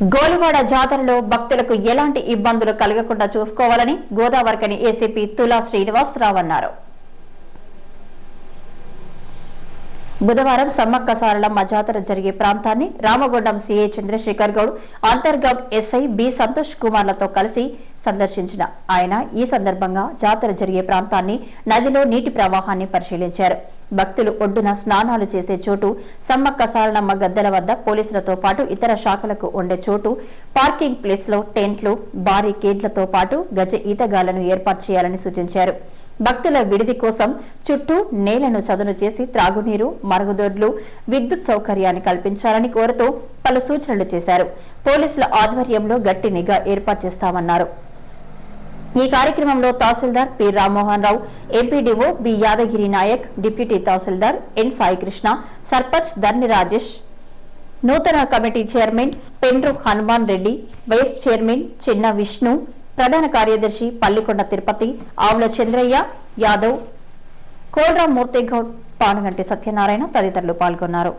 గోలివాడ జాతరలో భక్తులకు ఎలాంటి ఇబ్బందులు కలగకుండా చూసుకోవాలని గోదావరికని ఏసీపీ తులా శ్రీనివాసరావు అన్నారు బుధవారం సమ్మక్క సారలమ్మ జాతర జరిగే ప్రాంతాన్ని Ramagundam CA Chandrashekar Goud Antargam SI B Santosh కుమార్లతో కలిసి సందర్శించిన ఆయన ఈ సందర్భంగా జాతర జరిగే ప్రాంతాన్ని నదిలో నీటి ప్రవాహాన్ని పరిశీలించారు. భక్తులు ఒడ్డున స్నానాలు చేసే చోటు సమ్మక్క సారణమ్మ గద్దెల వద్ద పోలీసులతో పాటు ఇతర శాఖలకు ఉండే చోటు పార్కింగ్ ప్లేస్లో టెంట్లు భారీ గేట్లతో పాటు గజ ఈతగాళ్ళను ఏర్పాటు చేయాలని సూచించారు. భక్తుల విడిది కోసం చుట్టూ నేలను చదును చేసి త్రాగునీరు మరుగుదొడ్లు విద్యుత్ సౌకర్యాన్ని కల్పించాలని కోరుతూ పలు సూచనలు చేశారు. పోలీసుల ఆధ్వర్యంలో గట్టి నిఘా ఏర్పాటు చేస్తామన్నారు. ఈ కార్యక్రమంలో tahsildar P Rammohan Rao MPDO B Yadagiri Naik deputy tahsildar N Saikrishna sarpanch Dharni Rajesh నూతన committee chairman Pendru Hanuman Reddy vice chairman Chinna Vishnu ప్రధాన కార్యదర్శి పల్లికొండ తిరుపతి ఆవుల చంద్రయ్య యాదవ్ కోల్రామ్ మూర్తిగౌడ్ పానుగంటి సత్యనారాయణ తదితరులు పాల్గొన్నారు.